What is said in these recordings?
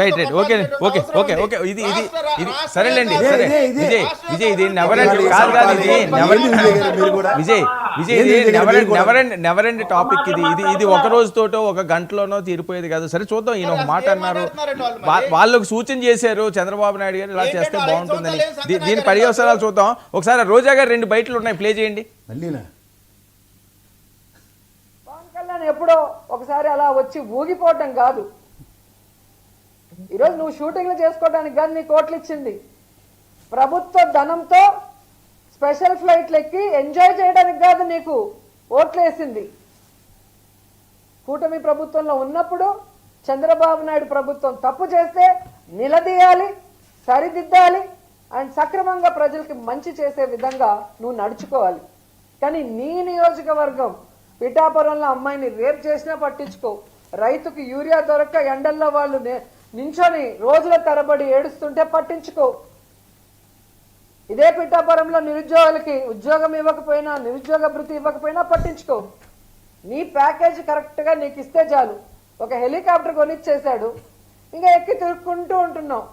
Right right okay okay okay okay ఇది ఇది ఇది సరేలేండి సరే. ఇదే, ఇదే. విజయ్ విజయ్ ఇది నెవర్ కాదు కాదు ఇది నెవర్ విజయ్ గారు మీరు కూడా? విజయ్ ఇది నెవర్ కూడా? నెవర్ నెవర్ ఎండ్ టాపిక్ ఇది ఇది ఇది ఒక రోజుతోటో ఒక గంటలోనో తీరిపోయేది కాదు. సరే చూద్దాం. ఈయన ఒక మాట అన్నారు. వాళ్ళకు సూచన చేశారు చంద్రబాబు నాయుడు గారు ఇలా చేస్తే బాగుంటుందని. దీని పర్యవసరాలు చూద్దాం. ఒకసారి రోజా గారు రెండు బయటలు ఉన్నాయి ప్లే చేయండి. మళ్ళీనా? పవన్ కళ్యాణ్ ఎప్పుడో ఒకసారి అలా వచ్చి ఊగిపోవటం కాదు. ఈరోజు నువ్వు షూటింగ్లు చేసుకోవడానికి కానీ నీకు కోట్లు ఇచ్చింది. ప్రభుత్వ ధనంతో స్పెషల్ ఫ్లైట్లు ఎక్కి ఎంజాయ్ చేయడానికి కాదు నీకు ఓట్లు వేసింది. కూటమి ప్రభుత్వంలో ఉన్నప్పుడు చంద్రబాబు నాయుడు ప్రభుత్వం తప్పు చేస్తే నిలదీయాలి సరిదిద్దాలి అండ్ సక్రమంగా ప్రజలకి మంచి చేసే విధంగా నువ్వు నడుచుకోవాలి. కానీ నీ నియోజకవర్గం పిఠాపురంలో అమ్మాయిని రేప్ చేసినా పట్టించుకో. రైతుకు యూరియా దొరక్క ఎండల్లో వాళ్ళు నించొని రోజుల తరబడి ఏడుస్తుంటే పట్టించుకో. ఇదే పిఠాపురంలో నిరుద్యోగులకి ఉద్యోగం ఇవ్వకపోయినా నిరుద్యోగ భృతి ఇవ్వకపోయినా పట్టించుకో. నీ ప్యాకేజ్ కరెక్ట్గా నీకు ఇస్తే చాలు. ఒక హెలికాప్టర్ కొనిచ్చేశాడు. ఇంకా ఎక్కి తిరుక్కుంటూ ఉంటున్నావు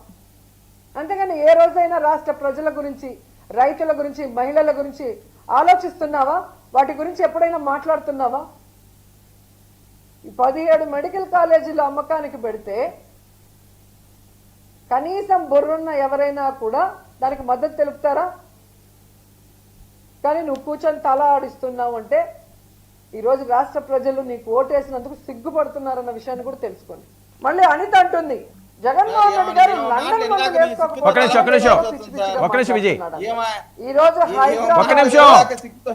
అంతేగాని ఏ రోజైనా రాష్ట్ర ప్రజల గురించి రైతుల గురించి మహిళల గురించి ఆలోచిస్తున్నావా? వాటి గురించి ఎప్పుడైనా మాట్లాడుతున్నావా? పదిహేడు మెడికల్ కాలేజీలు అమ్మకానికి పెడితే కనీసం బుర్రున్న ఎవరైనా కూడా దానికి మద్దతు తెలుపుతారా? కానీ నువ్వు కూర్చొని తల ఆడిస్తున్నావు అంటే ఈరోజు రాష్ట్ర ప్రజలు నీకు ఓటేసినందుకు సిగ్గుపడుతున్నారన్న విషయాన్ని కూడా తెలుసుకోండి. మళ్ళీ అనిత అంటుంది జగన్మోహన్ రెడ్డి గారు. ఈ రోజు హైదరాబాద్ ఒక్క నిమిషం.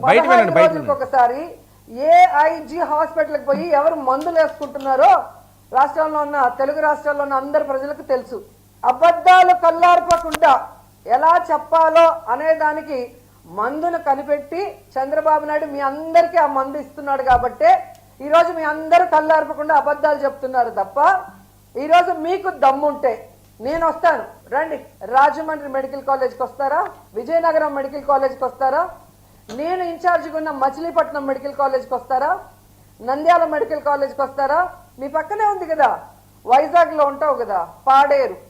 బయట వినండి, బయట రోజులకు ఒకసారి ఏఐజి హాస్పిటల్కి పోయి ఎవరు మందులు వేసుకుంటున్నారో రాష్ట్రంలో ఉన్న తెలుగు రాష్ట్రాల్లో ఉన్న అందరి ప్రజలకు తెలుసు. అబద్ధాలు కల్లార్పకుండా ఎలా చెప్పాలో అనే దానికి మందును కనిపెట్టి చంద్రబాబు నాయుడు మీ అందరికీ ఆ మందు ఇస్తున్నాడు కాబట్టే ఈరోజు మీ అందరూ కల్లార్పకుండా అబద్ధాలు చెప్తున్నారు తప్ప ఈరోజు మీకు దమ్ముంటే నేను వస్తాను. రండి. రాజమండ్రి మెడికల్ కాలేజ్కి వస్తారా? విజయనగరం మెడికల్ కాలేజ్కి వస్తారా? నేను ఇన్ఛార్జ్గా ఉన్న మచిలీపట్నం మెడికల్ కాలేజ్కి వస్తారా? నంద్యాల మెడికల్ కాలేజ్కి వస్తారా? మీ పక్కనే ఉంది కదా. వైజాగ్లో ఉంటావు కదా. పాడేరు.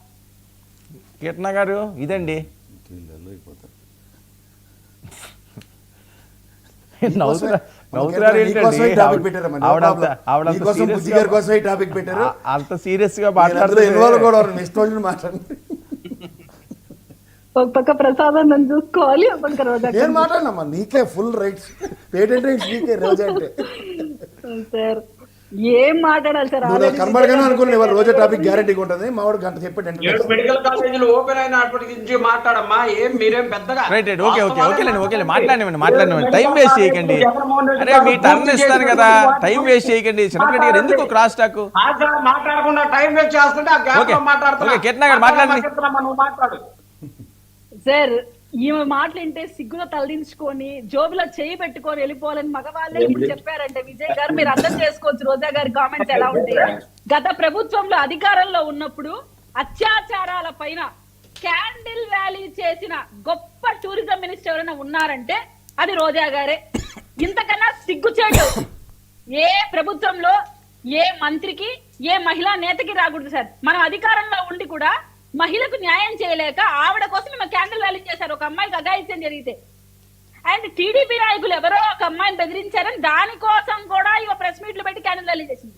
కీర్తన గారు ఇదండి. అంత సీరియస్గా నేను అందులో మాట్లాడుతూ ఇన్వాల్వ్ కూడా అవ్వను. నెక్స్ట్ రోజు మాట్లాడండి. ఒక పక్క ప్రసాదం నన్ను చూసుకోవాలి ఒక పక్క రోజా నేను మాట్లాడినమ్మా నీకే ఫుల్ రైట్స్ పేటెంట్ రైట్స్ నీకే రోజా అంటే సార్. ఏం మాట్లాడాలి సార్? కనబడగానే అనుకున్నాను ఇవాళ రోజా టాపిక్ గ్యారెంటీగా ఉంటుంది? మావాడు గంట చెప్పాడు ఏడు మెడికల్ కాలేజీలు ఓపెన్ అయినప్పటి నుంచి మాట్లాడమ్మా ఏం మీరేం పెద్దగా రైట్ రైట్ ఓకే ఓకే ఓకేలేండి ఓకేలే మాట్లాడినండి మాట్లాడినండి టైం వేస్ట్ చేయకండి. అరే మీ టర్న్ ఇస్తాను కదా టైం వేస్ట్ చేయకండి. చిన్నపిరెడ్డి గారు ఎందుకు క్రాస్ టాక్ మాట్లాడకుండా టైం వేస్ట్ చేస్తుంటే ఆ గ్యాప్ ఓకే. మాట్లాడుతున్నా. ఓకే, కీర్తన గారు మాట్లాడండి. కీర్తనమ్మ, నువ్వు మాట్లాడు. సార్ ఈమె మాటలు వింటే సిగ్గులో తలదించుకొని జోబులో చేయి పెట్టుకొని వెళ్ళిపోవాలని మగవాళ్ళే మీరు చెప్పారంటే విజయ్ గారు మీరు అర్థం చేసుకోవచ్చు. రోజా గారి కామెంట్స్ ఎలా ఉంటాయి? గత ప్రభుత్వంలో అధికారంలో ఉన్నప్పుడు అత్యాచారాల పైన క్యాండిల్ వ్యాలీ చేసిన గొప్ప టూరిజం మినిస్టర్ ఎవరైనా ఉన్నారంటే అది రోజా గారే. ఇంతకన్నా సిగ్గుచేటు. ఏ ప్రభుత్వంలో ఏ మంత్రికి ఏ మహిళా నేతకి రాకూడదు సార్. మనం అధికారంలో ఉండి కూడా మహిళకు న్యాయం చేయలేక ఆవిడ కోసం మేము క్యాండిల్ ర్యాలీ చేశారు. ఒక అమ్మాయికి అఘాయిత్యం జరిగితే? అండ్ టీడీపీ నాయకులు ఎవరో ఒక అమ్మాయిని బెదిరించారని దానికోసం కూడా ఇక ప్రెస్ మీట్లు పెట్టి క్యాండిల్ ర్యాలీ చేసింది.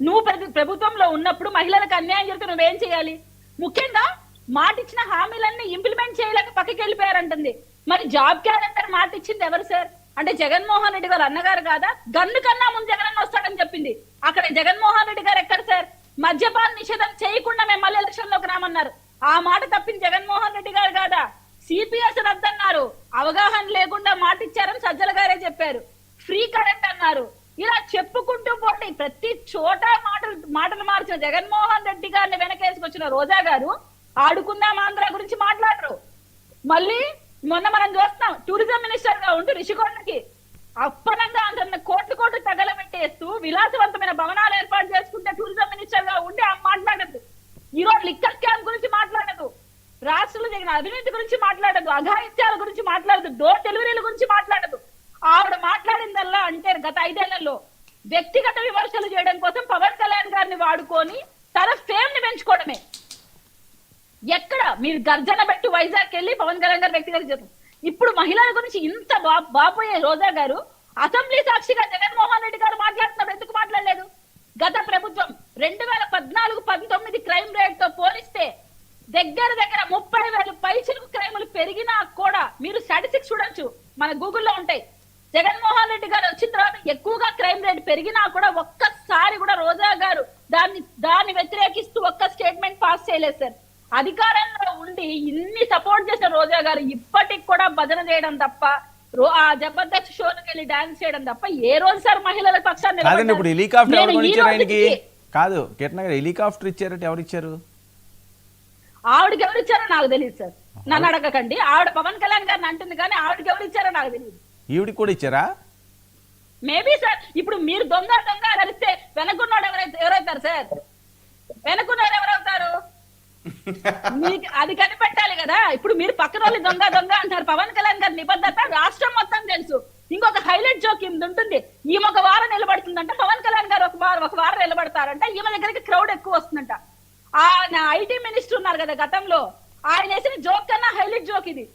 నువ్వు ప్రతి ప్రభుత్వంలో ఉన్నప్పుడు మహిళలకు అన్యాయం జరిగితే నువ్వేం చేయాలి? ముఖ్యంగా మాట ఇచ్చిన హామీలన్నీ ఇంప్లిమెంట్ చేయలేక పక్కకి వెళ్ళిపోయారంటుంది. మరి జాబ్ క్యాలెండర్ మాట ఇచ్చింది ఎవరు సార్? అంటే జగన్మోహన్ రెడ్డి గారు అన్నగారు కాదా? గన్ను కన్నా ముందు జగన్ వస్తాడని చెప్పింది. అక్కడ జగన్మోహన్ రెడ్డి గారు ఎక్కడ సార్? మద్యపాన నిషేధం చేయకుండా మేము మళ్ళీ ఎలక్షన్లోకి రామన్నారు. ఆ మాట తప్పింది జగన్మోహన్ రెడ్డి గారు కాదా? సిపిఎస్ రద్దన్నారు అవగాహన లేకుండా మాట ఇచ్చారని సజ్జల గారే చెప్పారు. ఫ్రీ కరెంట్ అన్నారు. ఇలా చెప్పుకుంటూ పోటీ ప్రతి చోట మాటలు మాటలు మార్చిన జగన్మోహన్ రెడ్డి గారిని వెనకేసుకొచ్చిన రోజా గారు ఆడుకుందాం ఆంధ్ర గురించి మాట్లాడరు. మళ్ళీ మొన్న మనం చూస్తాం టూరిజం మినిస్టర్గా ఉంటూ రిషికొండకి. అప్పనంగా అందరిని కోట్లు కోట్లు తగలబెట్టేస్తూ విలాసవంతమైన భవనాలు ఏర్పాటు చేసుకుంటే టూరిజం మినిస్టర్గా ఉండి ఆమె మాట్లాడదు ఈ రోజు లిక్కర్ స్కామ్ గురించి మాట్లాడదు. రాష్ట్రంలో జరిగిన అవినీతి గురించి మాట్లాడదు. అఘాయిత్యాల గురించి మాట్లాడదు. డోర్ డెలివరీల గురించి మాట్లాడదు. ఆవిడ మాట్లాడిందల్లా అంటే గత ఐదేళ్ళలో వ్యక్తిగత విమర్శలు చేయడం కోసం పవన్ కళ్యాణ్ గారిని వాడుకొని తన ఫేమ్ని పెంచుకోవడమే. ఎక్కడ? మీరు గర్జన పెట్టి వైజాగ్ వెళ్ళి పవన్ కళ్యాణ్ గారు వ్యక్తిగత చేస్తారు ఇప్పుడు మహిళల గురించి ఇంత బా- బాపోయే రోజా గారు అసెంబ్లీ సాక్షిగా జగన్మోహన్ రెడ్డి గారు మాట్లాడుతున్నారు ఎందుకు మాట్లాడలేదు? గత ప్రభుత్వం రెండు వేల పద్నాలుగు పంతొమ్మిది క్రైమ్ రేట్తో పోలిస్తే దగ్గర దగ్గర ముప్పై వేల పైసలకు క్రైములు పెరిగినా కూడా మీరు స్టాటిస్టిక్స్ చూడొచ్చు. మన గూగుల్లో ఉంటాయి. జగన్మోహన్ రెడ్డి గారు వచ్చిన తర్వాత ఎక్కువగా క్రైమ్ రేట్ పెరిగినా కూడా ఒక్కసారి కూడా రోజా గారు దాన్ని దాన్ని వ్యతిరేకిస్తూ ఒక్క స్టేట్మెంట్ పాస్ చేయలేదు సార్. అధికారంలో ఉండి ఇన్ని సపోర్ట్ చేసిన రోజా గారు ఇప్పటికి కూడా భజన చేయడం తప్ప రో- ఆ జబర్దస్త్ షోలకు వెళ్ళి డాన్స్ చేయడం తప్ప ఏ రోజు సార్ మహిళల పక్షాన్ని కాదండి? ఇప్పుడు హెలికాప్టర్ ఎవరు ఆయనకి? కాదు కిరణ్ హెలికాప్టర్ ఇచ్చారట ఎవరు ఇచ్చారు ఆవిడకి ఎవరు ఇచ్చారో నాకు తెలియదు సార్. నన్ను అడగకండి. ఆవిడ పవన్ కళ్యాణ్ గారిని అంటుంది కానీ ఆవిడకి ఎవరు ఇచ్చారో నాకు తెలియదు ఈవిడికి కూడా ఇచ్చారా? మేబీ సార్ ఇప్పుడు మీరు దొంగ దొంగ అని అరిస్తే వెనకున్నాడు ఎవరైతే ఎవరైతారు సార్? వెనకున్నారు ఎవరవుతారు? మీకు అది కనిపెట్టాలి కదా. ఇప్పుడు మీరు పక్కన వాళ్ళు దొంగ దొంగ అంటారు. పవన్ కళ్యాణ్ గారి నిబద్ధత రాష్ట్రం మొత్తం తెలుసు. ఇంకొక హైలైట్ జోక్ ఈమె ఉంటుంది. ఈమె ఒక వారం నిలబడుతుందంట. పవన్ కళ్యాణ్ గారు ఒక వారం ఒక వారం నిలబడతారంట. ఈమె దగ్గరికి క్రౌడ్ ఎక్కువ వస్తుందంట. ఆయన ఐటీ మినిస్టర్ ఉన్నారు కదా గతంలో. ఆయన వేసిన జోక్ కన్నా హైలైట్ జోక్ ఇది.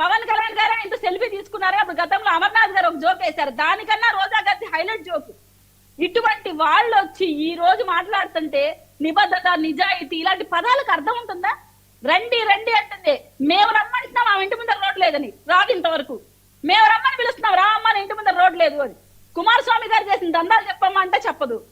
పవన్ కళ్యాణ్ గారు ఇంత సెల్ఫీ తీసుకున్నారు. అప్పుడు గతంలో అమర్నాథ్ గారు ఒక జోక్ వేశారు. దానికన్నా రోజా గారి హైలైట్ జోక్. ఇటువంటి వాళ్ళు వచ్చి ఈ రోజు మాట్లాడుతుంటే నిబద్ధత నిజాయితీ ఇలాంటి పదాలకు అర్థం ఉంటుందా? రండి రండి అంటుంది. మేము రమ్మంటున్నాం ఆ ఇంటి ముందర రోడ్ లేదని. రాదు ఇంతవరకు. మేము రమ్మని పిలుస్తున్నాం రా అమ్మని ఇంటి ముందర రోడ్ లేదు అని. కుమారస్వామి గారు చేసిన దందాలు చెప్పమ్మా అంటే చెప్పదు.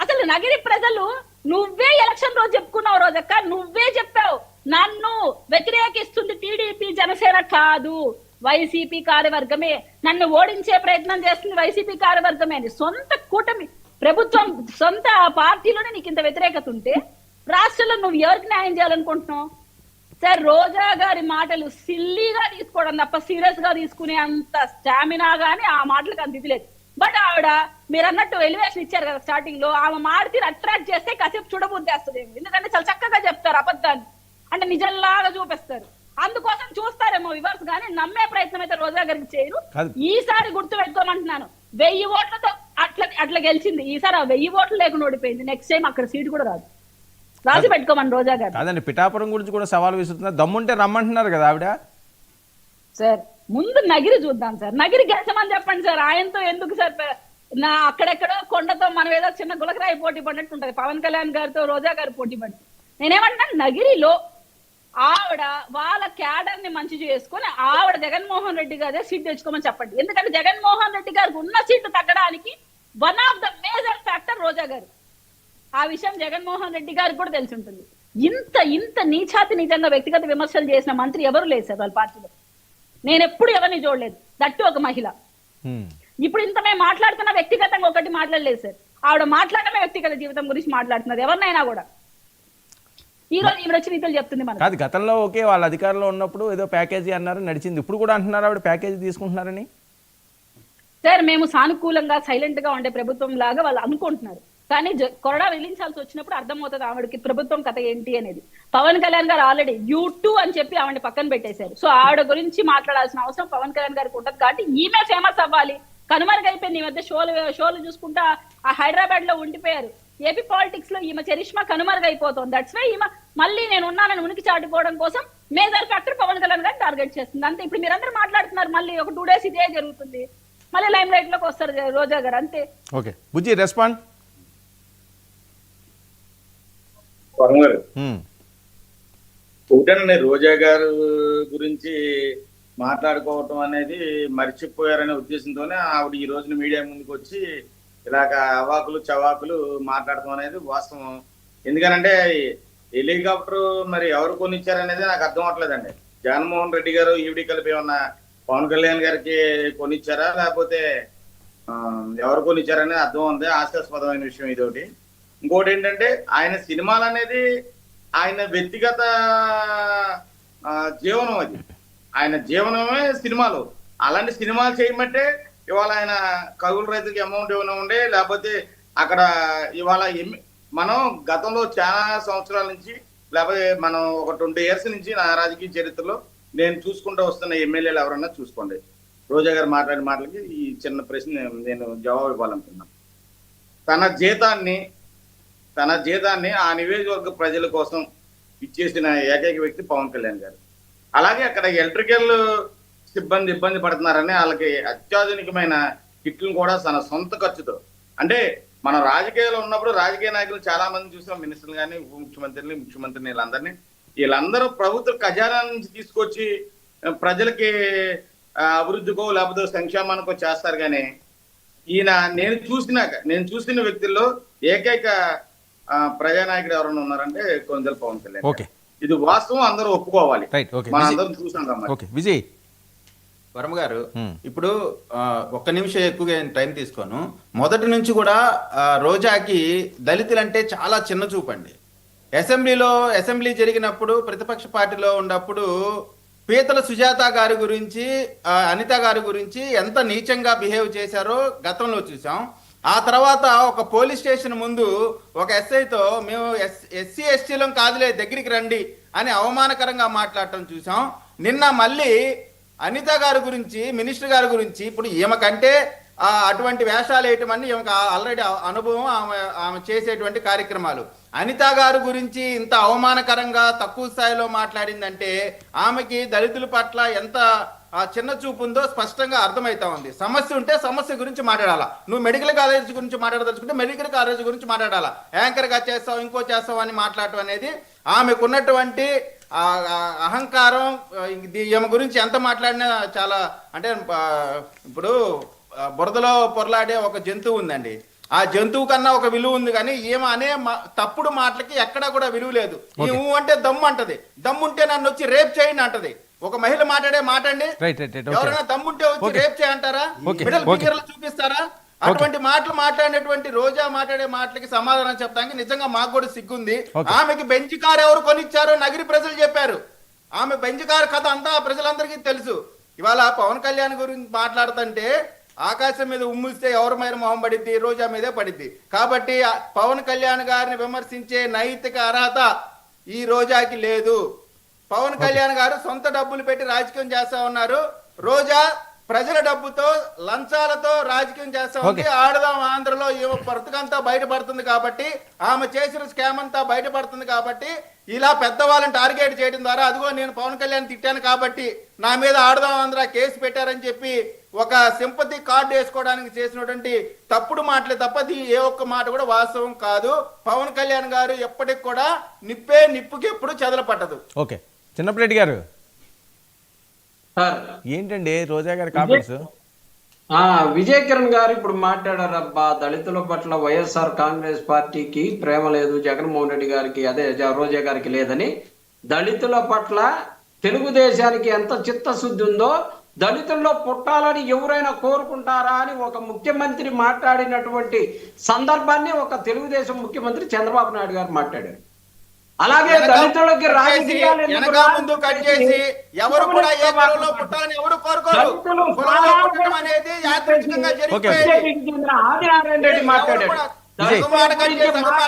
అసలు నగిరి ప్రజలు నువ్వే ఎలక్షన్ రోజు చెప్పుకున్నావు రోజక్క నువ్వే చెప్పావు. నన్ను వ్యతిరేకిస్తుంది టీడీపీ జనసేన కాదు. వైసీపీ కార్యవర్గమే. నన్ను ఓడించే ప్రయత్నం చేస్తుంది వైసీపీ కార్యవర్గమే అని. సొంత కూటమి ప్రభుత్వం సొంత పార్టీలోనే నీకు ఇంత వ్యతిరేకత ఉంటే రాష్ట్రంలో నువ్వు ఎవరికి న్యాయం చేయాలనుకుంటున్నావు? సార్ రోజా గారి మాటలు సిల్లీగా తీసుకోవడం తప్ప సీరియస్గా తీసుకునే అంత స్టామినా గానీ ఆ మాటలకు అంత ఇది లేదు. బట్ ఆవిడ మీరు అన్నట్టు ఎలివేషన్ ఇచ్చారు కదా స్టార్టింగ్లో ఆమె మాట అట్రాక్ట్ చేస్తే కాసేపు చూడబుద్దేస్తుంది ఎందుకంటే చాలా చక్కగా చెప్తారు అబద్ధాన్ని అంటే నిజంలాగా చూపిస్తారు. అందుకోసం చూస్తారేమో వివర్స్ కానీ నమ్మే ప్రయత్నం అయితే రోజా గారికి చేయరు. ఈసారి గుర్తు పెట్టుకోమంటున్నాను వెయ్యి ఓట్లతో అట్లా అట్లా గెలిచింది. ఈసారి ఆ వెయ్యి ఓట్లు లేకుండా ఓడిపోయింది. నెక్స్ట్ టైం అక్కడ సీటు కూడా రాదు. రాసి పెట్టుకోమని రోజా గారు. కాదండి పిఠాపురం గురించి కూడా సవాల్ విసురుతున్నారు దమ్ముంటే రమ్మంటున్నారు కదా ఆవిడ? సార్ ముందు నగిరి చూద్దాం సార్. నగిరి గెలిచమని చెప్పండి సార్. ఆయనతో ఎందుకు సార్ నా అక్కడెక్కడో కొండతో మనం ఏదో చిన్న గులకరాయి పోటీ పడినట్టు ఉంటది. పవన్ కళ్యాణ్ గారితో రోజా గారు పోటీ పడి నేనేమంటున్నాను? నగిరిలో ఆవిడ వాళ్ళ క్యాడర్ని మంచి చేసుకొని ఆవిడ జగన్మోహన్ రెడ్డి గారే సీట్ తెచ్చుకోమని చెప్పండి. ఎందుకంటే జగన్మోహన్ రెడ్డి గారికి ఉన్న సీట్లు తగ్గడానికి one of the major factor Roja గారు. ఆ విషయం జగన్మోహన్ రెడ్డి గారికి కూడా తెలిసి ఉంటుంది. ఇంత ఇంత నీచాతి నిజంగా వ్యక్తిగత విమర్శలు చేసిన మంత్రి ఎవరు లేదు సార్ వాళ్ళ పార్టీలో. నేను ఎప్పుడు ఎవరిని చూడలేదు. దట్టు ఒక మహిళ. ఇప్పుడు ఇంత మేము మాట్లాడుతున్న వ్యక్తిగతంగా ఒకటి మాట్లాడలేదు సార్. ఆవిడ మాట్లాడమే వ్యక్తిగత జీవితం గురించి మాట్లాడుతున్నది ఎవరినైనా కూడా. ఈ రోజు ఈవిడ వచ్చి నీతులు చెప్తుంది మనకు. కాదు గతంలో ఓకే వాళ్ళ అధికారంలో ఉన్నప్పుడు ఏదో ప్యాకేజీ అన్నారు నడిచింది. ఇప్పుడు కూడా అంటున్నారు ఆవిడ ప్యాకేజీ తీసుకుంటున్నారని? సార్ మేము సానుకూలంగా సైలెంట్గా ఉండే ప్రభుత్వం లాగా వాళ్ళు అనుకుంటున్నారు. కానీ కొరడా వెలించాల్సి వచ్చినప్పుడు అర్థమవుతుంది ఆవిడకి ప్రభుత్వం కథ ఏంటి అనేది. పవన్ కళ్యాణ్ గారు ఆల్రెడీ యూ టూ అని చెప్పి ఆవిడ పక్కన పెట్టేశారు. సో ఆవిడ గురించి మాట్లాడాల్సిన అవసరం పవన్ కళ్యాణ్ గారికి ఉండదు కాబట్టి ఈమె ఫేమస్ అవ్వాలి. కనుమరుగైపోయింది ఈ మధ్య షోలు షోలు చూసుకుంటా ఆ హైదరాబాద్లో ఉండిపోయారు. ఏపీ పాలిటిక్స్లో ఈమె చరిష్మా కనుమరుగైపోతుంది. దట్స్ వై ఈమె మళ్ళీ నేను ఉన్నానని ఉనికి చాటుకోవడం కోసం మేజర్ ఫ్యాక్టర్ పవన్ కళ్యాణ్ గారిని టార్గెట్ చేస్తుంది. అంతే ఇప్పుడు మీరందరూ మాట్లాడుతున్నారు మళ్ళీ ఒక టూ డేస్ ఇదే జరుగుతుంది. మళ్ళీ లైమ్ లైట్లోకి వస్తారు రోజా గారు అంతే. ఓకే. బుజ్జి రెస్పాండ్. ఒకటేనండి రోజా గారు గురించి మాట్లాడుకోవటం అనేది మర్చిపోయారనే ఉద్దేశంతోనే ఆవిడ ఈ రోజున మీడియా ముందుకు వచ్చి ఇలాగ అవాకులు చవాకులు మాట్లాడటం అనేది వాస్తవం. ఎందుకనంటే హెలికాప్టర్ మరి ఎవరు కొనిచ్చారనేది నాకు అర్థం అవట్లేదండి. జగన్మోహన్ రెడ్డి గారు ఈవిడి కలిపి ఉన్న పవన్ కళ్యాణ్ గారికి కొనిచ్చారా? లేకపోతే ఎవరు కొనిచ్చారనేది అర్థం ఉంది. ఆశాస్పదమైన విషయం ఇదొకటి. ఇంకోటి ఏంటంటే ఆయన సినిమాలు అనేది ఆయన వ్యక్తిగత జీవనం అది. ఆయన జీవనమే సినిమాలు. అలాంటి సినిమాలు చేయమంటే ఇవాళ ఆయన కౌలు రైతుకి అమౌంట్ ఏమైనా ఉండే లేకపోతే అక్కడ ఇవాళ ఎమ్- మనం గతంలో చాలా సంవత్సరాల నుంచి లేకపోతే మనం ఒక ట్వంటీ ఇయర్స్ నుంచి నా రాజకీయ చరిత్రలో నేను చూసుకుంటూ వస్తున్న ఎమ్మెల్యేలు ఎవరన్నా చూసుకోండి. రోజా గారు మాట్లాడిన మాటలకి ఈ చిన్న ప్రశ్న నేను- నేను జవాబు ఇవ్వాలనుకున్నాను తన జీతాన్ని తన జీతాన్ని ఆ నియోజకవర్గ ప్రజల కోసం ఇచ్చేసిన ఏకైక వ్యక్తి పవన్ కళ్యాణ్ గారు. అలాగే అక్కడ ఎలక్ట్రికల్ సిబ్బంది ఇబ్బంది పడుతున్నారని వాళ్ళకి అత్యాధునికమైన కిట్లను కూడా తన సొంత ఖర్చుతో. అంటే మన రాజకీయాల్లో ఉన్నప్పుడు రాజకీయ నాయకులు చాలా మంది చూసాం మినిస్టర్లు కానీ ఉప ముఖ్యమంత్రిని ముఖ్యమంత్రిని వీళ్ళందరినీ. వీళ్ళందరూ ప్రభుత్వ ఖజానా నుంచి తీసుకొచ్చి ప్రజలకి అభివృద్ధికో లేకపోతే సంక్షేమానికో చేస్తారు కానీ ఈయన నేను చూసినాక నేను చూసిన వ్యక్తుల్లో ఏకైక ప్రజానాయకుడు ఎవరైనా ఉన్నారంటే కొందరు పవన్ కళ్యాణ్ ఇది వాస్తవం అందరూ ఒప్పుకోవాలి. మన అందరం చూసాం విజయ్. వర్మ గారు. ఇప్పుడు ఒక్క నిమిషం ఎక్కువగా నేను టైం తీసుకోను. మొదటి నుంచి కూడా రోజాకి దళితులంటే చాలా చిన్న చూపండి. అసెంబ్లీలో అసెంబ్లీ జరిగినప్పుడు ప్రతిపక్ష పార్టీలో ఉన్నప్పుడు పీతల సుజాత గారి గురించి అనిత గారి గురించి ఎంత నీచంగా బిహేవ్ చేశారో గతంలో చూసాం. ఆ తర్వాత ఒక పోలీస్ స్టేషన్ ముందు ఒక ఎస్ఐతో మేము ఎస్ ఎస్సీ ఎస్టీలం కాదులే దగ్గరికి రండి అని అవమానకరంగా మాట్లాడటం చూసాం. నిన్న మళ్ళీ అనిత గారి గురించి మినిస్టర్ గారి గురించి ఇప్పుడు ఈమెకంటే అటువంటి వేషాలు వేయటం అన్ని ఈమెకు ఆల్రెడీ అనుభవం ఆమె ఆమె చేసేటువంటి కార్యక్రమాలు. అనిత గారి గురించి ఇంత అవమానకరంగా తక్కువ స్థాయిలో మాట్లాడిందంటే ఆమెకి దళితుల పట్ల ఎంత చిన్న చూపు ఉందో స్పష్టంగా అర్థమవుతా ఉంది. సమస్య ఉంటే సమస్య గురించి మాట్లాడాలా? నువ్వు మెడికల్ కాలేజ్ గురించి మాట్లాడదలుచుకుంటే మెడికల్ కాలేజ్ గురించి మాట్లాడాలా? యాంకర్గా చేస్తావు ఇంకో చేస్తావు అని మాట్లాడటం అనేది ఆమెకున్నటువంటి ఆ, అహంకారం ఈమె గురించి ఎంత మాట్లాడినా చాలా అంటే ఇప్పుడు బురదలో పొరలాడే ఒక జంతువు ఉందండి. ఆ జంతువు కన్నా ఒక విలువ ఉంది కానీ ఈమె అనే మా- తప్పుడు మాటలకి ఎక్కడా కూడా విలువ లేదు. ఈ ఊ అంటే దమ్ము అంటది. దమ్ము ఉంటే నన్ను వచ్చి రేప్ చేయండి అంటది. ఒక మహిళ మాట్లాడే మాట అండి రైట్ రైట్ రైట్ ఓకే. ఎవరైనా దమ్ముంటే వచ్చి. రేప్ చేయంటారా? మిడిల్. ఫిగర్లు చూపిస్తారా? అటువంటి మాటలు మాట్లాడినటువంటి రోజా మాట్లాడే మాటలకి సమాధానం చెప్తానికి నిజంగా మాకు కూడా సిగ్గుంది. ఆమెకి బెంచ్ కార్ ఎవరు కొనిచ్చారో నగిరి ప్రజలు చెప్పారు. ఆమె బెంచ్ కార్ కథ అంతా ప్రజలందరికీ తెలుసు. ఇవాళ పవన్ కళ్యాణ్ గురించి మాట్లాడుతుంటే ఆకాశం మీద ఉమ్మిస్తే ఎవరి మీద మొహం పడిద్ది రోజా మీదే పడిద్ది. కాబట్టి పవన్ కళ్యాణ్ గారిని విమర్శించే నైతిక అర్హత ఈ రోజాకి లేదు. పవన్ కళ్యాణ్ గారు సొంత డబ్బులు పెట్టి రాజకీయం చేస్తా ఉన్నారు. రోజా ప్రజల డబ్బుతో లంచాలతో రాజకీయం చేస్తా ఉంది. ఆడదాం ఆంధ్రలో ఈమె బ్రతుకంతా బయటపడుతుంది కాబట్టి ఆమె చేసిన స్కామ్ అంతా బయటపడుతుంది కాబట్టి ఇలా పెద్దవాళ్ళని టార్గెట్ చేయడం ద్వారా అదిగో నేను పవన్ కళ్యాణ్ తిట్టాను కాబట్టి నా మీద ఆడదాం ఆంధ్ర కేసు పెట్టారని చెప్పి ఒక సింపతి కార్డు వేసుకోవడానికి చేసినటువంటి తప్పుడు మాటలే తప్ప ఏ ఒక్క మాట కూడా వాస్తవం కాదు. పవన్ కళ్యాణ్ గారు ఎప్పటికి కూడా నిప్పే నిప్పుకి ఎప్పుడు చెదల పట్టదు ఓకే చిన్నప్పరెడ్డి గారు ఏంటండి రోజా గారి కామెంట్స్? ఆ విజయ్ కిరణ్ గారు ఇప్పుడు మాట్లాడారు అబ్బా దళితుల పట్ల వైఎస్ఆర్ కాంగ్రెస్ పార్టీకి ప్రేమ లేదు జగన్మోహన్ రెడ్డి గారికి అదే రోజా గారికి లేదని. దళితుల పట్ల తెలుగుదేశానికి ఎంత చిత్తశుద్ధి ఉందో దళితుల్లో పుట్టాలని ఎవరైనా కోరుకుంటారా అని ఒక ముఖ్యమంత్రి మాట్లాడినటువంటి సందర్భాన్ని ఒక తెలుగుదేశం ముఖ్యమంత్రి చంద్రబాబు నాయుడు గారు మాట్లాడారు. అలాగే దళితులకి రాజకీయాలు ముందు కట్ చేసి ఎవరు కూడా ఏ కులంలో పుట్టాలని ఎవరు కోరుకోరు. దళితులు కులంలో పుట్టడం అనేది యాదృచ్ఛికంగా ఆదినారాయణ రెడ్డి మాట్లాడాడు. విజయ్.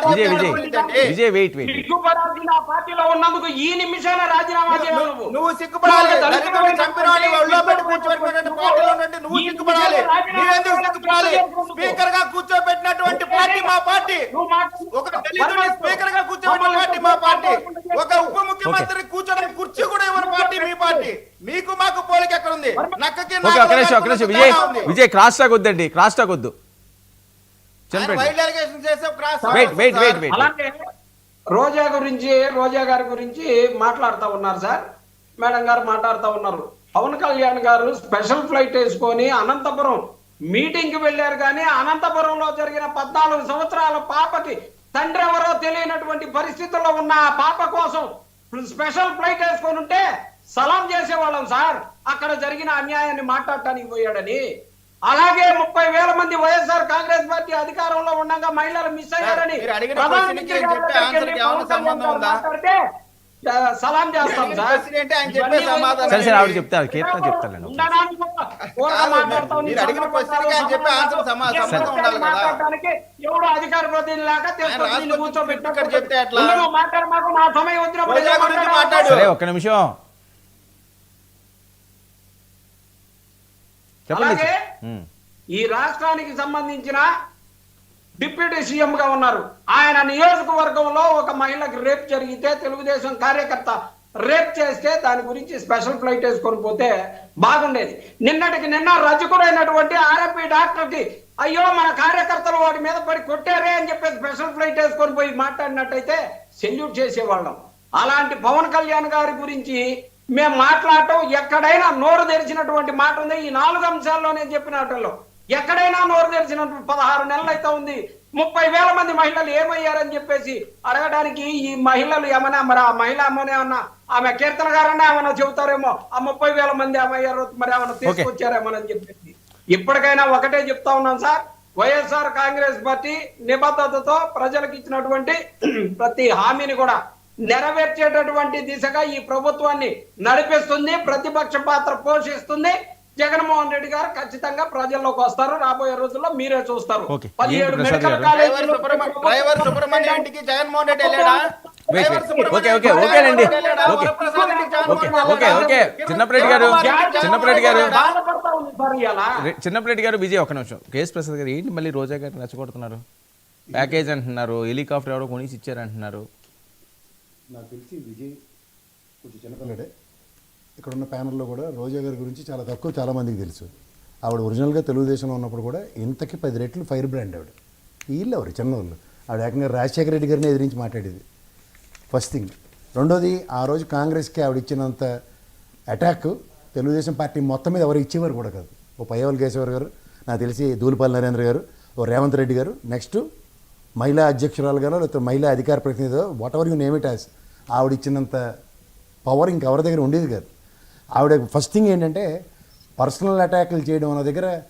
విజయ్ విజయ్. విజయ్. వెయిట్ వెయిట్ సిగ్గుపడాల్సిన పార్టీలో ఉన్నందుకు ఈ నిమిషాన రాజీనామా చేయాలి నువ్వు- సిగ్గుపడాలి. ఒళ్ళో పెట్టి కూర్చోబెట్టినటువంటి పార్టీలో ఉన్నట్టు నువ్వు సిగ్గుపడాలి. నువ్వెందుకు సిగ్గుపడాలి? స్పీకర్గా కూర్చోబెట్టినటువంటి పార్టీ మా పార్టీ. ఒక దళితుడిని స్పీకర్గా కూర్చోబెట్టిన పార్టీ మా పార్టీ. ఒక ఉప ముఖ్యమంత్రి కూర్చోడానికి కుర్చీ కూడా ఇవ్వని పార్టీ మీ పార్టీ. మీకు మాకు పోలిక ఎక్కడ ఉంది నక్కకి విజయ్ ఉంది. విజయ్ క్రాస్ టాక్ వద్దండి క్రాస్ టాక్ వద్దు ఆయన చిన్నప్పరెడ్డి వైల్డ్ అలిగేషన్ చేసే cross wait wait wait wait అలాగే రోజా గురించి రోజా గారి గురించి మాట్లాడుతూ ఉన్నారు సార్. మేడం గారు మాట్లాడుతూ ఉన్నారు. పవన్ కళ్యాణ్ గారు స్పెషల్ ఫ్లైట్ వేసుకొని అనంతపురం మీటింగ్కి వెళ్ళారు కానీ అనంతపురంలో జరిగిన పద్నాలుగు సంవత్సరాల పాపకి తండ్రి ఎవరో తెలియనటువంటి పరిస్థితుల్లో ఉన్న ఆ పాప కోసం స్పెషల్ ఫ్లైట్ వేసుకొని ఉంటే సలాం చేసేవాళ్ళం సార్. అక్కడ జరిగిన అన్యాయాన్ని మాట్లాడటానికి పోయాడని. అలాగే ముప్పై వేల మంది వైఎస్ఆర్ కాంగ్రెస్ పార్టీ అధికారంలో ఉండగా మహిళలు మిస్ అయ్యారని సలాం చేస్తాం సార్ క్వశ్చన్ ఏంటి ఆయన చెప్పే సమాధానం సరే సరే ఆవిడ ఏంటి? చెప్తారు కీర్తన చెప్తారులేండి ఉండడానికి ఒక ఊరక కాదు, మాట్లాడతాం, నీ మీరు అడిగిన సంబంధం క్వశ్చన్కి ఆయన చెప్పే ఆన్సర్ సమా- సంబంధం సంబంధం ఉండాలి కదా. మాట్లాడడానికి ఎవడు అధికార ప్రతినిధి లేక తీసుకొచ్చి రాష్ట్ర నిన్ను కూర్చోబెట్టి ఇక్కడ చెప్తే ఎట్లా? ఉండు, నువ్వు మాట్లాడు మాకు నా సమయం వచ్చినప్పుడు. సరే ఒక్క నిమిషం చెప్పండి. Hmm. ఈ రాష్ట్రానికి సంబంధించిన డిప్యూటీ సీఎం గా ఉన్నారు. ఆయన నియోజకవర్గంలో ఒక మహిళకి రేప్ జరిగితే తెలుగుదేశం కార్యకర్త రేప్ చేస్తే దాని గురించి స్పెషల్ ఫ్లైట్ వేసుకొని పోతే బాగుండేది. నిన్నటికి నిన్న రజకుడైనటువంటి ఆర్ఎంపీ డాక్టర్కి అయ్యో మన కార్యకర్తలు వాడి మీద పడి కొట్టారే అని చెప్పి స్పెషల్ ఫ్లైట్ వేసుకొని పోయి మాట్లాడినట్టయితే సెల్యూట్ చేసేవాళ్ళం. అలాంటి పవన్ కళ్యాణ్ గారి గురించి మేము మాట్లాడటం ఎక్కడైనా నోరు తెరిచినటువంటి మాట ఉంది. ఈ నాలుగు అంశాల్లో నేను చెప్పిన వాటిల్లో ఎక్కడైనా నోరు తెరిచినటువంటి పదహారు నెలలు అయితే ఉంది. ముప్పై వేల మంది మహిళలు ఏమయ్యారని చెప్పేసి అడగడానికి ఈ మహిళలు ఏమైనా మరి ఆ మహిళ అమ్మనే ఏమన్నా ఆమె కీర్తన గారన్నా ఏమన్నా చెబుతారేమో ఆ ముప్పై వేల మంది ఏమయ్యారో మరి ఏమన్నా తీసుకొచ్చారేమో అని చెప్పేసి. ఇప్పటికైనా ఒకటే చెప్తా ఉన్నాం సార్ వైఎస్ఆర్ కాంగ్రెస్ పార్టీ నిబద్ధతతో ప్రజలకు ఇచ్చినటువంటి ప్రతి హామీని కూడా నెరవేర్చేటటువంటి దిశగా ఈ ప్రభుత్వాన్ని నడిపిస్తుంది ప్రతిపక్ష పాత్ర పోషిస్తుంది జగన్మోహన్ రెడ్డి గారు ఖచ్చితంగా ప్రజల్లోకి వస్తారు రాబోయే రోజుల్లో మీరే చూస్తారు. పదిహేడు మెడికల్ కాలేజీలు జగన్మోహన్ రెడ్డి ఓకే, ఓకే, ఓకేనండి. ఓకే. ఓకే. చిన్నప్పరెడ్డి గారు, చిన్నప్పరెడ్డి గారు. చిన్నప్పరెడ్డి గారు విజయ్ ఒక నిమిషం కేఎస్ ప్రసాద్ గారు ఏంటి మళ్ళీ రోజా గారు రెచ్చగొడుతున్నారు ప్యాకేజ్ అంటున్నారు హెలికాప్టర్ ఎవరో కొనిసి ఇచ్చారంటున్నారు నాకు తెలిసి విజయ్ కొంచెం చిన్నపిల్లడే ఇక్కడ ఉన్న ప్యానల్లో కూడా రోజా గారి గురించి చాలా తక్కువ చాలామందికి తెలుసు. ఆవిడ ఒరిజినల్గా తెలుగుదేశంలో ఉన్నప్పుడు కూడా ఇంతకి పది రెట్లు ఫైర్ బ్రాండ్ ఆవిడ. వీళ్ళు ఎవరు? చిన్నవాళ్ళు ఆవిడ ఏకంగా రాజశేఖర రెడ్డి గారిని ఎదిరించి మాట్లాడేది. First thing. రెండోది ఆ రోజు కాంగ్రెస్కి ఆవిడ ఇచ్చినంత అటాక్ తెలుగుదేశం పార్టీ మొత్తం మీద ఎవరు ఇచ్చేవారు కూడా కాదు. ఓ పయ్యవల్ కేశవర్ గారు నాకు తెలిసి దూలిపాల్ నరేంద్ర గారు ఓ రేవంత్ రెడ్డి గారు. నెక్స్ట్ మహిళా అధ్యక్షురాలు గారు లేకపోతే మహిళా అధికార ప్రతినిధి whatever you name it as ఆవిడ ఇచ్చినంత పవర్ ఇంకెవరి దగ్గర ఉండేది కాదు. ఆవిడ ఫస్ట్ థింగ్ ఏంటంటే పర్సనల్ అటాకులు చేయడం అన్న దగ్గర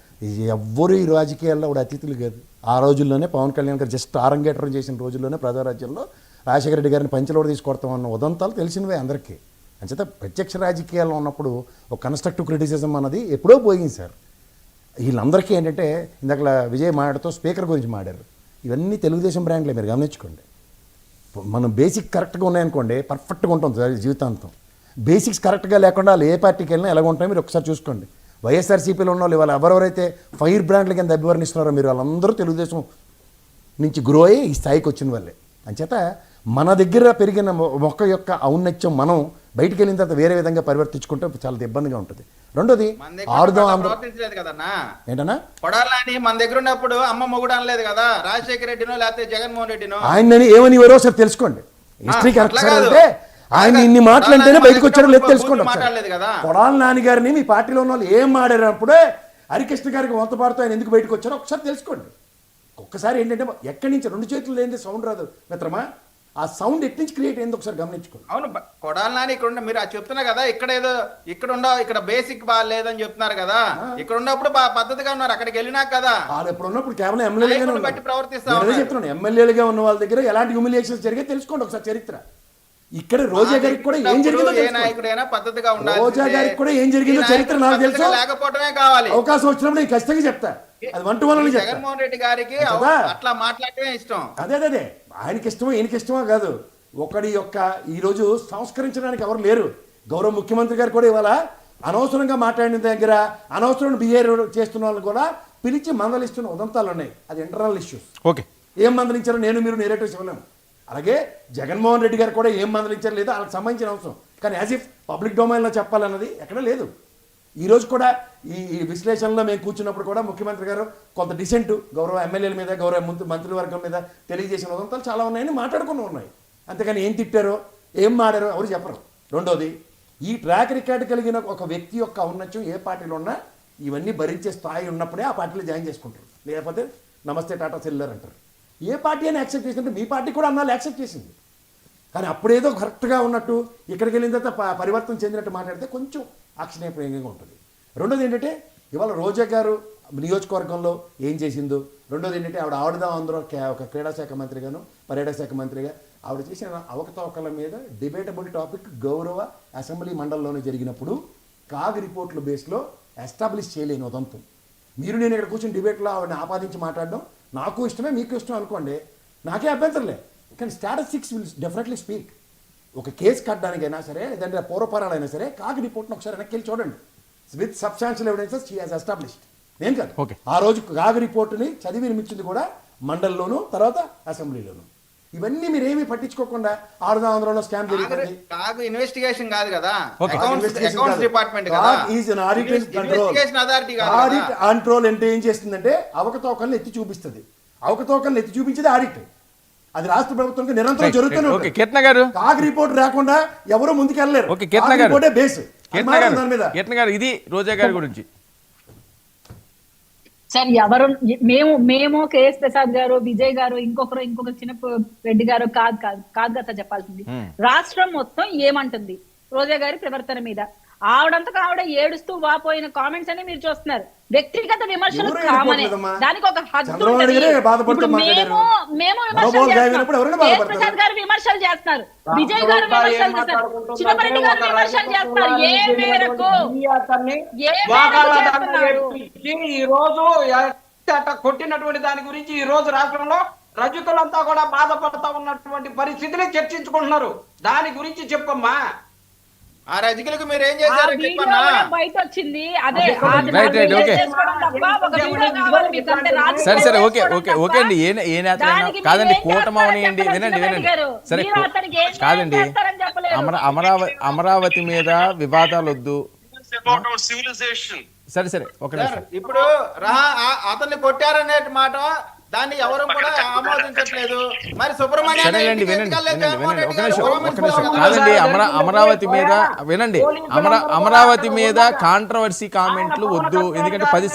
ఎవ్వరు ఈ రాజకీయాల్లో ఆవిడ అతిథులు కాదు. ఆ రోజుల్లోనే పవన్ కళ్యాణ్ గారు జస్ట్ ఆరంగేట్రం చేసిన రోజుల్లోనే ప్రజారాజ్యంలో రాజశేఖర రెడ్డి గారిని పంచలోడు తీసుకొడతాం అన్న ఉదంతాలు తెలిసినవే అందరికీ. అంచేత ప్రత్యక్ష రాజకీయాల్లో ఉన్నప్పుడు ఒక కన్స్ట్రక్టివ్ క్రిటిసిజం అన్నది ఎప్పుడో పోయింది సార్. వీళ్ళందరికీ ఏంటంటే ఇందాక విజయ్ మాట్లాడుతూ స్పీకర్ గురించి మాడారు. ఇవన్నీ తెలుగుదేశం బ్రాండ్లే మీరు గమనించుకోండి. మనం బేసిక్ కరెక్ట్గా ఉన్నాయనుకోండి పర్ఫెక్ట్గా ఉంటాం సార్ జీవితాంతం. బేసిక్స్ కరెక్ట్గా లేకుండా వాళ్ళు ఏ పార్టీకి వెళ్ళినా ఎలా ఉంటాయో మీరు ఒకసారి చూసుకోండి. వైఎస్ఆర్సీపీలో ఉన్న వాళ్ళు ఇవాళ ఎవరెవరైతే ఫైర్ బ్రాండ్ల కింద అభివర్ణిస్తున్నారో మీరు వాళ్ళందరూ తెలుగుదేశం నుంచి గ్రో అయ్యి ఈ స్థాయికి వచ్చిన వాళ్ళే. అంచేత మన దగ్గర పెరిగిన మొక్క యొక్క ఔన్నత్యం మనం బయటికి వెళ్ళిన తర్వాత వేరే విధంగా పరివర్తించుకుంటే చాలా ఇబ్బందిగా ఉంటుంది. రెండోది కదన్నా? ఏంటన్నా? కొడాలని మన దగ్గర ఉన్నప్పుడు అమ్మ మొగుడు అనలేదు కదా? రాజశేఖర రెడ్డినో లేకపోతే జగన్మోహన్ రెడ్డినో? ఆయనని ఏమని ఎవరో ఒకసారి తెలుసుకోండి. History correct. అంటే ఆయన ఇన్ని మాటలు అంటేనే బయటకు వచ్చాడో లేదు తెలుసుకోండి. కొడాలి నాని గారిని మీ పార్టీలో ఉన్న వాళ్ళు ఏం మాడారప్పుడే హరికృష్ణ గారికి వంత పాడుతూ ఆయన ఎందుకు బయటకు వచ్చారో ఒకసారి తెలుసుకోండి. ఒక్కసారి ఏంటంటే ఎక్కడి నుంచి రెండు చేతులు ఏంటి సౌండ్ రాదు మిత్రమా? ఆ సౌండ్ ఎట్నుంచి నుంచి క్రియేట్ అయింది ఒకసారి గమనించుకోండి. అవును కొడాలి నాని ఇక్కడ ఉండ మీరు అది చెప్తున్నా కదా ఇక్కడ ఏదో ఇక్కడ ఉండవు ఇక్కడ బేసిక్ బాగాలేదని చెప్తున్నారు కదా ఇక్కడ ఉన్నప్పుడు బా పద్ధతిగా ఉన్నారు అక్కడికి వెళ్ళినాక కదా. వాళ్ళు ఎప్పుడు ఉన్నప్పుడు కేవలం ఉన్నారు. బట్టి ప్రవర్తిస్తా నేను అదే ఉన్నారు. చెప్తున్నాను ఎమ్మెల్యేలుగా ఉన్న వాళ్ళ దగ్గర ఎలాంటి హ్యూమిలియేషన్స్ జరిగాయి తెలుసుకోండి ఒకసారి చరిత్ర. ఇక్కడ రోజా గారికి కూడా ఏం జరిగిందో పద్ధతిగా ఉండాలి రోజా గారికి కూడా ఏం జరిగిందో చరిత్ర నాకు తెలుసు. లేకపోవటమే కావాలి. అవకాశం వచ్చినప్పుడు నేను ఖచ్చితంగా చెప్తా. అది వన్ టు వన్ చెప్తా. జగన్మోహన్ రెడ్డి గారికి? అట్లా మాట్లాడటమే ఇష్టం. అదే అదే అదే. ఆయనకి ఇష్టమో ఈయనకి ఇష్టమో కాదు. ఒకడి యొక్క ఈరోజు సంస్కరించడానికి ఎవరు లేరు. గౌరవ ముఖ్యమంత్రి గారు కూడా ఇవాళ అనవసరంగా మాట్లాడిన దగ్గర అనవసరం బిహేవియర్ చేస్తున్న వాళ్ళు కూడా పిలిచి మందలిస్తున్న ఉదంతాలు ఉన్నాయి. అది ఇంటర్నల్ ఇష్యూస్ ఓకే. ఏం మందలించారో నేను మీరు నేరేటివ్స్ ఇవ్వలేము. అలాగే జగన్మోహన్ రెడ్డి గారు కూడా ఏం మందలించారు లేదో వాళ్ళకి సంబంధించిన అవసరం కానీ యాజ్ ఇఫ్ పబ్లిక్ డొమైన్లో చెప్పాలన్నది ఎక్కడ లేదు. ఈరోజు కూడా ఈ ఈ విశ్లేషణలో మేము కూర్చున్నప్పుడు కూడా ముఖ్యమంత్రి గారు కొంత డిసెంట్ గౌరవ ఎమ్మెల్యేల మీద గౌరవ మంత్రి మంత్రివర్గం మీద తెలియజేసిన ఉదంతాలు చాలా ఉన్నాయని మాట్లాడుకుని ఉన్నాయి. అంతేకాని ఏం తిట్టారో ఏం మాడారో ఎవరు చెప్పరు. రెండోది ఈ ట్రాక్ రికార్డు కలిగిన ఒక వ్యక్తి యొక్క ఔన్నత్యం ఏ పార్టీలో ఉన్నా ఇవన్నీ భరించే స్థాయి ఉన్నప్పుడే ఆ పార్టీలో జాయిన్ చేసుకుంటారు. లేకపోతే నమస్తే టాటా సెల్లులర్ అంటారు. ఏ పార్టీ అని యాక్సెప్ట్ చేసిందంటే మీ పార్టీ కూడా అన్నాళ్ళు యాక్సెప్ట్ చేసింది. కానీ అప్పుడేదో కరెక్ట్గా ఉన్నట్టు ఇక్కడికి వెళ్ళిన తర్వాత ప- పరివర్తన చెందినట్టు మాట్లాడితే కొంచెం ఆక్షణీయప్రియంగా ఉంటుంది. రెండోది ఏంటంటే ఇవాళ రోజా గారు నియోజకవర్గంలో ఏం చేసిందో రెండోది ఏంటంటే ఆవిడ ఆవిడదాం అందరూ ఒక క్రీడా శాఖ మంత్రిగాను పర్యాటక శాఖ మంత్రిగా ఆవిడ చేసిన అవకతవకల మీద డిబేటబుల్ టాపిక్ గౌరవ అసెంబ్లీ మండలంలోనే జరిగినప్పుడు కాగ్ రిపోర్ట్ల బేస్లో ఎస్టాబ్లిష్ చేయలేని ఉదంతం. మీరు నేను ఇక్కడ కూర్చొని డిబేట్లో ఆవిడని ఆపాదించి మాట్లాడడం నాకు ఇష్టమే మీకు ఇష్టం అనుకోండి నాకే అభ్యంతరలే కానీ స్టాటిస్టిక్స్ విల్ డెఫినెట్లీ స్పీక్. ఒక కేసు కట్టడానికైనా సరే లేదంటే పూర్వపరాలైనా సరే కాకి రిపోర్ట్ని ఒకసారి వెనక్కి వెళ్ళి చూడండి. With substantial evidences she has established నేను కాదు. Okay. ఆ రోజు కాగి రిపోర్టుని చదివి వినిపించింది కూడా మండలిలోను తర్వాత అసెంబ్లీలోను. ఇవన్నీ మీరు ఏమీ పట్టించుకోకుండా ఆరుదా ఆంధ్రలో స్కామ్ జరిగింది. కాగు ఇన్వెస్టిగేషన్ కాదు కదా. అకౌంట్స్. డిపార్ట్మెంట్ కదా. and control. ఇన్వెస్టిగేషన్ అథారిటీ కాదు ఆడిట్ కంట్రోల్ అంటే ఏం చేస్తుందంటే అవకతవకల్ని ఎత్తి చూపిస్తుంది. అవకతవకల్ని ఎత్తి చూపించేది ఆడిట్ అది రాష్ట్ర ప్రభుత్వంకి నిరంతరం జరుగుతూనే ఓకే గారు. కాగ్ రిపోర్ట్ రాకుండా ఎవరు ముందుకెళ్ళలేరు. ఓకే గారు. రిపోర్టే బేస్. దాని మీద. గారు ఇది రోజా గారి గురించి. సార్ ఎవరు మేము మేము కేఎస్ ప్రసాద్ గారు విజయ్ గారు ఇంకొకరు ఇంకొక చిన్న రెడ్డి గారు కాదు కాదు కాదు కదా సార్ చెప్పాల్సింది రాష్ట్రం మొత్తం ఏమంటుంది? రోజా గారి ప్రవర్తన మీద. ఆవిడంతకు ఆవిడ ఏడుస్తూ వాపోయిన కామెంట్స్ అని మీరు చూస్తున్నారు. వ్యక్తిగత విమర్శలు కామనే. దానికి ఒక హద్దు. మేము మేము విమర్శలు చేస్తున్నాం. ప్రసాద్ గారు విమర్శలు చేస్తున్నారు. విజయ్ గారు విమర్శలు చేస్తారు చిన్నపరెడ్డి గారు విమర్శలు చేస్తున్నారు. ఏ మేరకు? ఈ రోజు కొట్టినటువంటి దాని గురించి ఈ రోజు రాష్ట్రంలో రజకులంతా కూడా బాధపడతా ఉన్నటువంటి పరిస్థితిని చర్చించుకుంటున్నారు. దాని గురించి చెప్పమ్మా. ఆ రజకులకు మీరు ఏం చేశారు? బయట వచ్చింది అదే రైట్, రైట్, ఓకే. సరే సరే ఓకే ఓకే ఓకే అండి. ఏ ఏ దానికి కాదండి మీరేం కూటమి చేస్తారో అవనియండి చెప్పలేదు వినండి వినండి. సరే కాదండి. అమరావతి అమరావతి మీద వివాదాలు వద్దు. సరే సరే ఒక నిమిషం. ఇప్పుడు రా ఆ- అతన్ని కొట్టారనే మాట దాన్ని ఎవరు కూడా ఆమోదించట్లేదు. మరి సుబ్రహ్మణ్యం సరేనండి వినండి వినండి వినండి ఒక నిమిషం ఒక నిమిషం. కాదండి అమరా అమరావతి మీద వినండి. అమరా అమరావతి మీద కాంట్రవర్సీ కామెంట్లు వద్దు. ఎందుకంటే పది